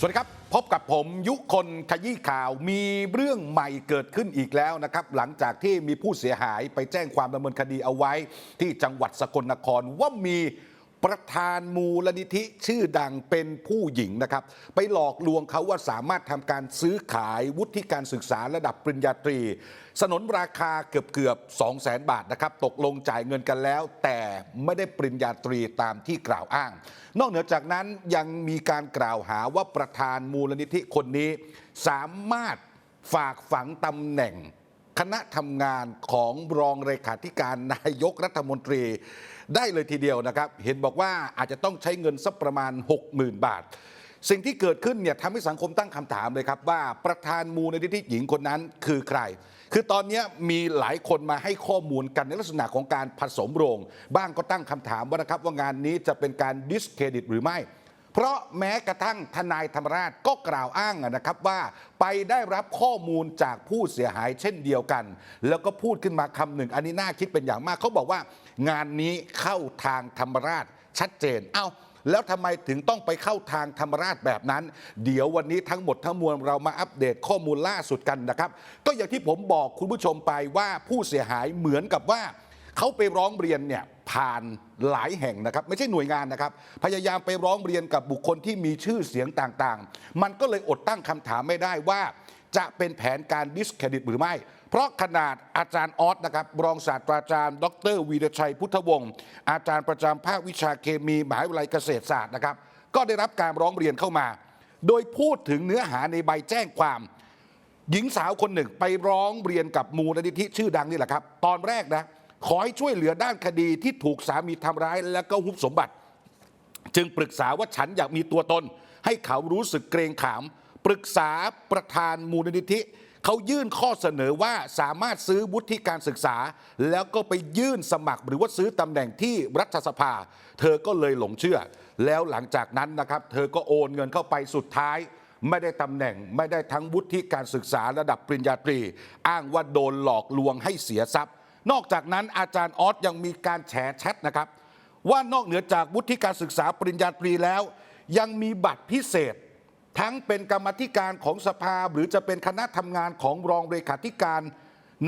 สวัสดีครับ พบกับผมยุคนขยี้ข่าวมีเรื่องใหม่เกิดขึ้นอีกแล้วนะครับ หลังจากที่มีผู้เสียหายไปแจ้งความดำเนินคดีเอาไว้ ที่จังหวัดสกลนครว่ามี ประธานมูลนิธิชื่อดังเป็นผู้หญิงนะครับ ไปหลอกลวงเขาว่าสามารถทำการซื้อขายวุฒิการศึกษาระดับปริญญาตรี สนนราคาเกือบเกือบ2 0 0 0 0 0บาทนะครับ ตกลงจ่ายเงินกันแล้ว แต่ไม่ได้ปริญญาตรีตามที่กล่าวอ้าง นอกเหนือจากนั้นยังมีการกล่าวหาว่าประธานมูลนิธิคนนี้ สามารถฝากฝังตำแหน่ง คณะทำงานของรองเลขาธิการนายกรัฐมนตรี ได้เลยทีเดียวนะครับ เห็นบอกว่าอาจจะต้องใช้เงินสักประมาณ 60,000 บาท สิ่งที่เกิดขึ้นเนี่ยทำให้สังคมตั้งคำถามเลยครับ ว่าประธานมูลนิธิหญิงคนนั้นคือใคร คือตอนนี้มีหลายคนมาให้ข้อมูลกันในลักษณะของการผสมโรง บ้างก็ตั้งคำถามว่านะครับว่างานนี้จะเป็นการดิสเครดิตหรือไม่ เพราะแม้กระทั่งทนายธรรมราชก็กล่าวอ้างนะครับว่าไปได้รับข้อมูลจากผู้เสียหายเช่นเดียวกัน แล้วก็พูดขึ้นมาคำหนึ่ง อันนี้น่าคิดเป็นอย่างมากเขาบอกว่างานนี้เข้าทางธรรมราชชัดเจน เอ้าแล้วทำไมถึงต้องไปเข้าทางธรรมราชแบบนั้น เดี๋ยววันนี้ทั้งหมดทั้งมวลเรามาอัปเดตข้อมูลล่าสุดกันนะครับ ก็อย่างที่ผมบอกคุณผู้ชมไปว่าผู้เสียหายเหมือนกับว่าเขาไปร้องเรียนเนี่ย ผ่านหลายแห่งนะครับ ไม่ใช่หน่วยงานนะครับ พยายามไปร้องเรียนกับบุคคลที่มีชื่อเสียงต่างๆ มันก็เลยอดตั้งคำถามไม่ได้ว่า จะเป็นแผนการดิสเครดิตหรือไม่ เพราะขนาดอาจารย์ออสนะครับรองศาสตราจารย์ ดรวีรชัยพุทธวงศ์อาจารย์ประจำภาควิชาเคมีมหาวิทยาลัยเกษตรศาสตร์นะครับ ก็ได้รับการร้องเรียนเข้ามา โดยพูดถึงเนื้อหาในใบแจ้งความหญิงสาวคนหนึ่งไปร้องเรียนกับมูลนิธิชื่อดังนี่แหละครับ ตอนแรกนะ ขอให้ช่วยเหลือด้านคดีที่ถูกสามีทำร้ายและก็หุบสมบัติ จึงปรึกษาว่าฉันอยากมีตัวตน ให้เขารู้สึกเกรงขาม ปรึกษาประธานมูลนิธิเขายื่นข้อเสนอว่าสามารถซื้อวุฒิการศึกษา แล้วก็ไปยื่นสมัครหรือว่าซื้อตำแหน่งที่รัฐสภา เธอก็เลยหลงเชื่อ แล้วหลังจากนั้นนะครับ เธอก็โอนเงินเข้าไปสุดท้าย ไม่ได้ตำแหน่งไม่ได้ทั้งวุฒิการศึกษาระดับปริญญาตรี อ้างว่าโดนหลอกลวงให้เสียทรัพย์ นอกจากนั้นอาจารย์ออสยังมีการแฉแชทนะครับ ว่านอกเหนือจากวุฒิการศึกษาปริญญาตรีแล้ว ยังมีบัตรพิเศษ ทั้งเป็นกรรมธิการของสภาหรือจะเป็นคณะทำงานของรองเลขาธิการ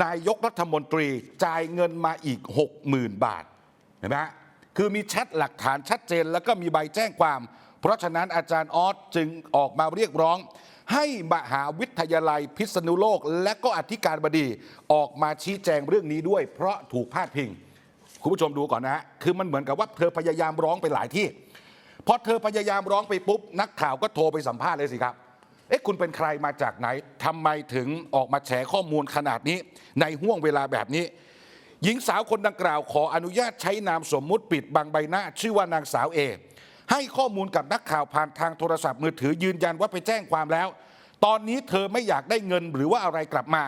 นายกรัฐมนตรีจ่ายเงินมาอีก 60,000 บาทเห็นไหมฮะคือมีแชทหลักฐานชัดเจน แล้วก็มีใบแจ้งความ เพราะฉะนั้นอาจารย์ออสจึงออกมาเรียกร้อง ให้มหาวิทยาลัยพิษณุโลก และก็อธิการบดีออกมาชี้แจงเรื่องนี้ด้วย เพราะถูกพาดพิง คุณผู้ชมดูก่อนนะฮะคือมันเหมือนกับว่าเธอพยายามร้องไปหลายที่พอเธอพยายามร้องไปปุ๊บ นักข่าวก็โทรไปสัมภาษณ์เลยสิครับเอ๊ะคุณเป็นใครมาจากไหนทำไมถึงออกมาแฉข้อมูลขนาดนี้ ในห่วงเวลาแบบนี้ หญิงสาวคนดังกล่าวขออนุญาตใช้นามสมมุติปิดบังใบหน้า ชื่อว่านางสาวเอ ให้ข้อมูลกับนักข่าวผ่านทางโทรศัพท์มือถือยืนยันว่าไปแจ้งความแล้ว ตอนนี้เธอไม่อยากได้เงินหรือว่าอะไรกลับมา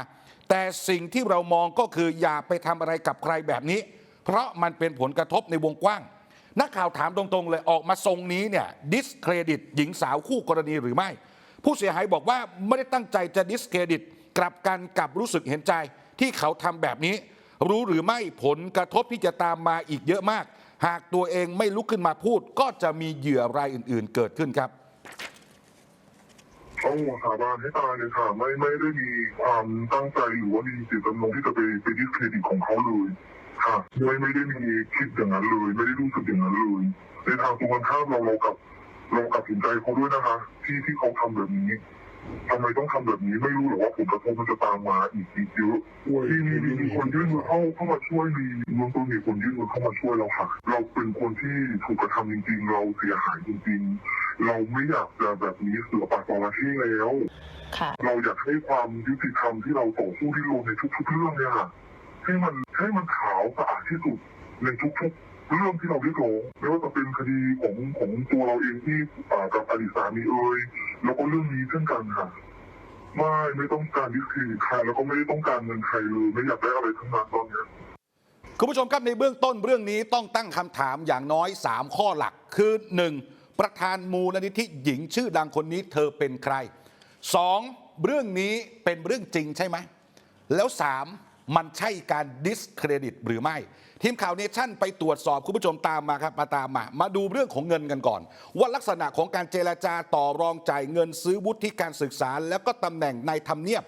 แต่สิ่งที่เรามองก็คืออย่าไปทำอะไรกับใครแบบนี้ เพราะมันเป็นผลกระทบในวงกว้าง นักข่าวถามตรงๆ เลยออกมาทรงนี้เนี่ยดิสเครดิตหญิงสาวคู่กรณีหรือไม่ ผู้เสียหายบอกว่าไม่ได้ตั้งใจจะดิสเครดิตกลับกันกับรู้สึกเห็นใจที่เขาทำแบบนี้ รู้หรือไม่ผลกระทบที่จะตามมาอีกเยอะมาก หากตัวเองไม่ลุกขึ้นมาพูด ก็จะมีเหยื่อรายอื่น ๆ เกิดขึ้นครับต้องสาบานให้ตายเลยค่ะไม่ไม่ได้มีความตั้งใจหรือว่ามีเจตจำนงที่จะไปไปดิสเครดิตของเขาเลยค่ะไม่ไม่ได้มีคิดอย่างนั้นเลย ไม่ได้รู้สึกอย่างนั้นเลยในทางตรงกันข้ามเราเรากับเรากับเห็นใจเขาด้วยนะคะ ที่ที่เขาทำแบบนี้ ทำไมต้องทำแบบนี้ไม่รู้หรอกว่าผลกระทบมันจะตามมาอีกอีกเยอะที่มีมีมีคนยื่นมือเข้าเข้ามาช่วยมีเมืองต้นมีคนยื่นมือเข้ามาช่วยเราค่ะ เราเป็นคนที่ถูกกระทำจริง ๆ เราเสียหายจริง ๆ เราไม่อยากจะแบบนี้เสือปากต่อมาที่แล้วค่ะเราอยากให้ความยุติธรรมที่เราต่อสู้ที่ลงในทุกๆเรื่องเนี่ยค่ะให้มันให้มันขาวสะอาดที่สุด ในทุกๆเรื่องที่เราเรียกร้องไม่ว่าจะเป็นคดีของของตัวเราเองที่อ่ากับอดีตสามีเอ่ยแล้วก็เรื่องนี้เช่นกันค่ะไม่ไม่ต้องการดิสเครดิตใครแล้วก็ไม่ได้ต้องการเงินใครเลยไม่อยากได้อะไรทั้งนั้นตอนเนี้ย คุณผู้ชมครับในเบื้องต้นเรื่องนี้ต้องตั้งคำถามอย่างน้อย 3 ข้อหลักคือ 1. ประธานมูลนิธิหญิงชื่อดังคนนี้เธอเป็นใคร 2. เรื่องนี้เป็นเรื่องจริงใช่ไหมแล้ว 3. มันใช่การดิสเครดิตหรือไม่ ทีมข่าวเนชั่นไปตรวจสอบคุณผู้ชมตามมาครับมาตามมา มาดูเรื่องของเงินกันก่อน ว่าลักษณะของการเจรจาต่อรองจ่ายเงินซื้อวุฒิการศึกษา แล้วก็ตำแหน่งในทำเนียบ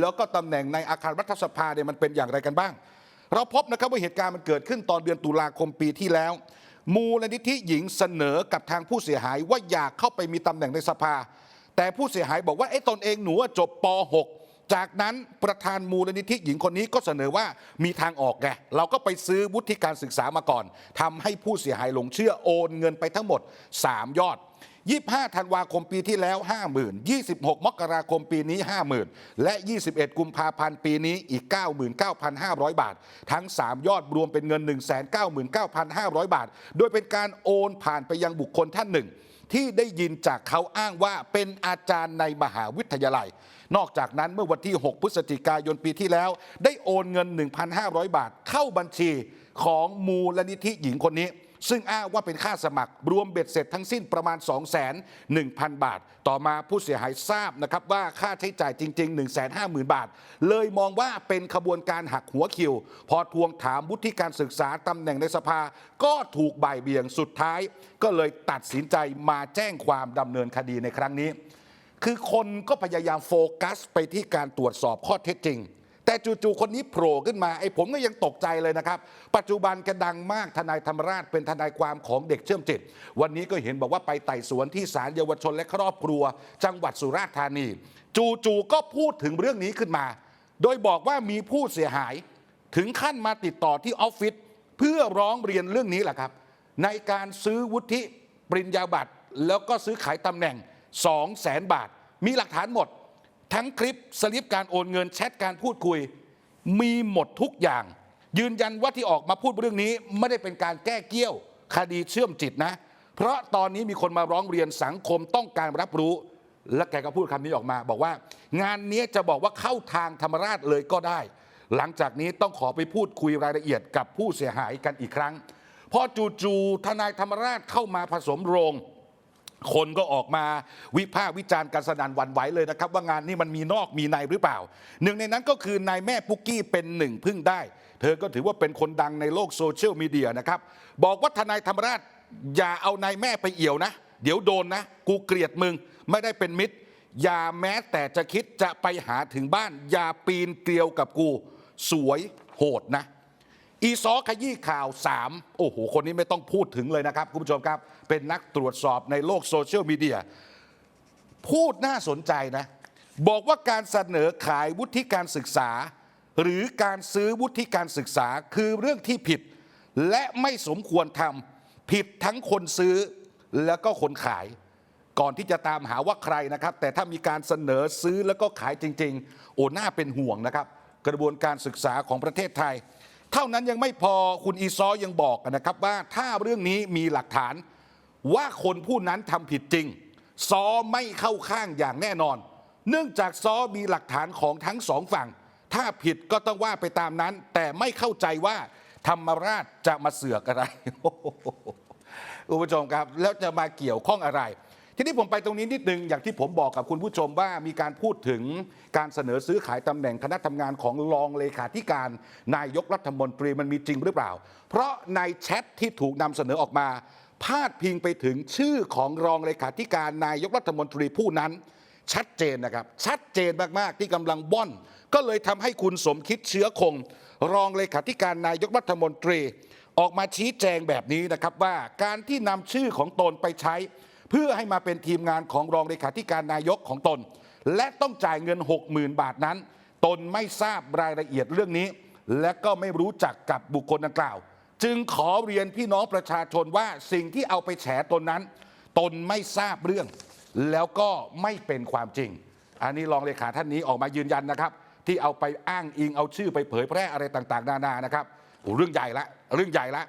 แล้วก็ตำแหน่งในอาคารรัฐสภาเนี่ยมันเป็นอย่างไรกันบ้าง เราพบนะครับว่าเหตุการณ์มันเกิดขึ้นตอนเดือนตุลาคมปีที่แล้ว มูลนิธิหญิงเสนอกับทางผู้เสียหายว่าอยากเข้าไปมีตำแหน่งในสภา แต่ผู้เสียหายบอกว่าไอ้ตนเองหนูจบป .6 จากนั้นประธานมูลนิธิหญิงคนนี้ก็เสนอว่ามีทางออกไงเราก็ไปซื้อวุฒิการศึกษามาก่อนทำให้ผู้เสียหายหลงเชื่อโอนเงินไปทั้งหมด 3 ยอด 25 ธันวาคมปีที่แล้ว 50,000 26 มกราคมปีนี้ 50,000 และ 21 กุมภาพันธ์ปีนี้อีก 99,500 บาท ทั้ง 3 ยอดรวมเป็นเงิน 199,500 บาท โดยเป็นการโอนผ่านไปยังบุคคลท่านหนึ่ง ที่ได้ยินจากเขาอ้างว่าเป็นอาจารย์ในมหาวิทยาลัย นอกจากนั้นเมื่อวันที่ 6 พฤศจิกายนปีที่แล้ว ได้โอนเงิน 1,500 บาทเข้าบัญชีของมูลนิธิหญิงคนนี้ ซึ่งอ้างว่าเป็นค่าสมัคร รวมเบ็ดเสร็จทั้งสิ้นประมาณ 2 1 0 0 0 บาท ต่อมาผู้เสียหายทราบนะครับว่าค่าใช้จ่ายจริง ๆ 1 5 0 0 0 0 บาท เลยมองว่าเป็นขบวนการหักหัวคิว พอทวงถามวุฒิการศึกษาตำแหน่งในสภา ก็ถูกบ่ายเบี่ยงสุดท้าย ก็เลยตัดสินใจมาแจ้งความดำเนินคดีในครั้งนี้ คือคนก็พยายามโฟกัสไปที่การตรวจสอบข้อเท็จจริง แต่จู่ๆคนนี้โผล่ขึ้นมาไอ้ผมก็ยังตกใจเลยนะครับ ปัจจุบันกระดังมากทนายธรรมราชเป็นทนายความของเด็กเชื่อมจิต วันนี้ก็เห็นบอกว่าไปไต่สวนที่ศาลเยาวชนและครอบครัว จังหวัดสุราษฎร์ธานี จู่ๆก็พูดถึงเรื่องนี้ขึ้นมา โดยบอกว่ามีผู้เสียหาย ถึงขั้นมาติดต่อที่ออฟฟิศเพื่อร้องเรียนเรื่องนี้แหละครับ ในการซื้อวุฒิปริญญาบัตรแล้วก็ซื้อขายตำแหน่ง 2 0 0แสนบาท มีหลักฐานหมด ทั้งคลิปสลิปการโอนเงินแชทการพูดคุย มีหมดทุกอย่าง ยืนยันว่าที่ออกมาพูดเรื่องนี้ไม่ได้เป็นการแก้เกี้ยว คดีเชื่อมจิตนะ เพราะตอนนี้มีคนมาร้องเรียนสังคมต้องการรับรู้ และแกก็พูดคำนี้ออกมา บอกว่า งานนี้จะบอกว่าเข้าทางธรรมราชเลยก็ได้ หลังจากนี้ต้องขอไปพูดคุยรายละเอียดกับผู้เสียหายกันอีกครั้งพอจู่ๆทนายธรรมราชเข้ามาผสมโรง คนก็ออกมาวิพากษ์วิจารณ์กันสนั่นวันไหวเลยนะครับ ว่างานนี้มันมีนอกมีในหรือเปล่า หนึ่งในนั้นก็คือนายแม่ปุกกี้เป็นหนึ่งพึ่งได้ เธอก็ถือว่าเป็นคนดังในโลกโซเชียลมีเดียนะครับ บอกว่าทนายธรรมราชอย่าเอานายแม่ไปเอี่ยวนะ เดี๋ยวโดนนะ กูเกลียดมึง ไม่ได้เป็นมิตร อย่าแม้แต่จะคิดจะไปหาถึงบ้าน อย่าปีนเกลียวกับกู สวยโหดนะ อีซอขยี้ข่าว 3 โอ้โห คนนี้ไม่ต้องพูดถึงเลยนะครับ คุณผู้ชมครับ เป็นนักตรวจสอบในโลกโซเชียลมีเดีย พูดน่าสนใจนะ บอกว่าการเสนอขายวุฒิการศึกษา หรือการซื้อวุฒิการศึกษาคือเรื่องที่ผิด และไม่สมควรทำผิดทั้งคนซื้อแล้วก็คนขาย ก่อนที่จะตามหาว่าใครนะครับ แต่ถ้ามีการเสนอซื้อแล้วก็ขายจริง ๆ โอ้น่าเป็นห่วงนะครับ กระบวนการศึกษาของประเทศไทย เท่านั้นยังไม่พอคุณอีซอยังบอกนะครับว่าถ้าเรื่องนี้มีหลักฐานว่าคนผู้นั้นทำผิดจริง ซอไม่เข้าข้างอย่างแน่นอน เนื่องจากซอมีหลักฐานของทั้งสองฝั่ง ถ้าผิดก็ต้องว่าไปตามนั้น แต่ไม่เข้าใจว่าธรรมราชจะมาเสือกอะไรคุณผู้ชมครับ แล้วจะมาเกี่ยวข้องอะไร ทีนี้ผมไปตรงนี้นิดนึงอย่างที่ผมบอกกับคุณผู้ชมว่ามีการพูดถึงการเสนอซื้อขายตำแหน่งคณะทำงานของรองเลขาธิการนายกรัฐมนตรีมันมีจริงหรือเปล่า เพราะในแชทที่ถูกนำเสนอออกมา พาดพิงไปถึงชื่อของรองเลขาธิการนายกรัฐมนตรีผู้นั้น ชัดเจนนะครับชัดเจนมากๆที่กำลังว่อน ก็เลยทำให้คุณสมคิดเชื้อคง รองเลขาธิการนายกรัฐมนตรี ออกมาชี้แจงแบบนี้นะครับว่าการที่นำชื่อของตนไปใช้ พื่อให้มาเป็นทีมงานของรองเลขาธิการนายกของตน และต้องจ่ายเงิน 60,000 บาทนั้น ตนไม่ทราบรายละเอียดเรื่องนี้ และก็ไม่รู้จักกับบุคคลดังกล่าว จึงขอเรียนพี่น้องประชาชนว่าสิ่งที่เอาไปแฉตนนั้น ตนไม่ทราบเรื่อง แล้วก็ไม่เป็นความจริง อันนี้รองเลขาท่านนี้ออกมายืนยันนะครับ ที่เอาไปอ้างอิงเอาชื่อไปเผยแพร่อะไรต่างๆ นานานะครับโอ้เรื่องใหญ่ละเรื่องใหญ่ละ